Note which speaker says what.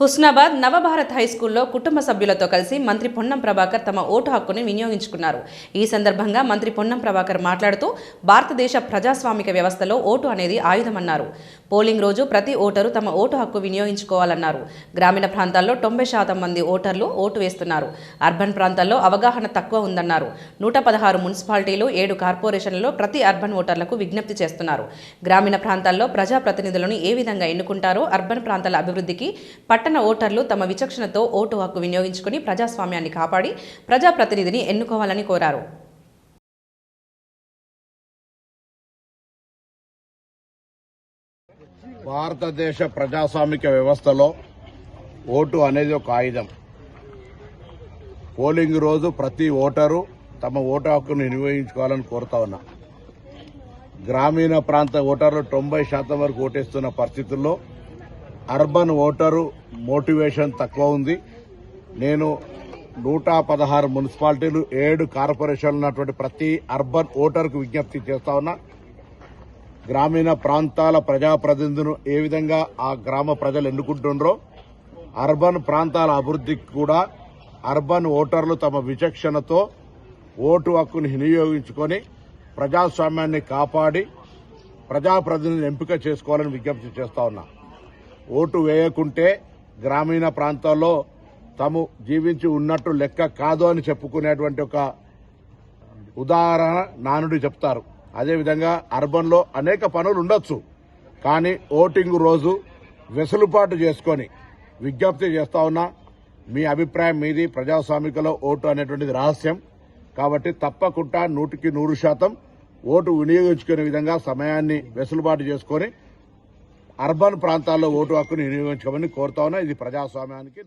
Speaker 1: హుస్నాబాద్ నవభారత్ హైస్కూల్లో కుటుంబ సభ్యులతో కలిసి మంత్రి పొన్నం ప్రభాకర్ తమ ఓటు హక్కుని వినియోగించుకున్నారు. ఈ సందర్భంగా మంత్రి పొన్నం ప్రభాకర్ మాట్లాడుతూ భారతదేశ ప్రజాస్వామిక వ్యవస్థలో ఓటు అనేది ఆయుధమన్నారు. పోలింగ్ రోజు ప్రతి ఓటరు తమ ఓటు హక్కు వినియోగించుకోవాలన్నారు. గ్రామీణ ప్రాంతాల్లో తొంభై శాతం మంది ఓటర్లు ఓటు వేస్తున్నారు. అర్బన్ ప్రాంతాల్లో అవగాహన తక్కువ ఉందన్నారు. నూట పదహారు మున్సిపాలిటీలు ఏడు కార్పొరేషన్లలో ప్రతి అర్బన్ ఓటర్లకు విజ్ఞప్తి చేస్తున్నారు. గ్రామీణ ప్రాంతాల్లో ప్రజాప్రతినిధులను ఏ విధంగా ఎన్నుకుంటారో అర్బన్ ప్రాంతాల అభివృద్ధికి పట్ట పట్టణ ఓటర్లు తమ విచక్షణతో ఓటు హక్కు వినియోగించుకుని ప్రజాస్వామ్యాన్ని కాపాడి ప్రజాప్రతినిధిని ఎన్నుకోవాలని కోరారు.
Speaker 2: భారతదేశ ప్రజాస్వామిక వ్యవస్థలో ఓటు అనేది ఒక ఆయుధం. పోలింగ్ రోజు ప్రతి ఓటరు తమ ఓటు హక్కును వినియోగించుకోవాలని కోరుతా ఉన్నా. గ్రామీణ ప్రాంత ఓటర్లు తొంభై శాతం వరకు ఓటేస్తున్న పరిస్థితుల్లో అర్బన్ ఓటరు మోటివేషన్ తక్కువ ఉంది. నేను నూట పదహారు మున్సిపాలిటీలు ఏడు కార్పొరేషన్లు ఉన్నటువంటి ప్రతి అర్బన్ ఓటర్కు విజ్ఞప్తి చేస్తా ఉన్నా గ్రామీణ ప్రాంతాల ప్రజాప్రతినిధులను ఏ విధంగా ఆ గ్రామ ప్రజలు ఎన్నుకుంటుండ్రో అర్బన్ ప్రాంతాల అభివృద్ధికి కూడా అర్బన్ ఓటర్లు తమ విచక్షణతో ఓటు హక్కును వినియోగించుకొని ప్రజాస్వామ్యాన్ని కాపాడి ప్రజాప్రతినిధులను ఎంపిక చేసుకోవాలని విజ్ఞప్తి చేస్తా ఉన్నా. ఓటు వేయకుంటే గ్రామీణ ప్రాంతాల్లో తాము జీవించి ఉన్నట్టు లెక్క కాదు అని చెప్పుకునేటువంటి ఒక ఉదాహరణ నానుడి చెప్తారు. అదేవిధంగా అర్బన్లో అనేక పనులు ఉండొచ్చు. కానీ ఓటింగ్ రోజు వెసులుబాటు చేసుకొని విజ్ఞప్తి చేస్తా ఉన్నా మీ అభిప్రాయం మీది ప్రజాస్వామికలో ఓటు అనేటువంటిది రహస్యం. కాబట్టి తప్పకుండా నూటికి నూరు శాతం ఓటు వినియోగించుకునే విధంగా సమయాన్ని వెసులుబాటు చేసుకొని అర్బన్ ప్రాంతాల్లో ఓటు హక్కును వినియోగించుకోమని కోరుతా ఉన్నా. ఇది ప్రజాస్వామ్యానికి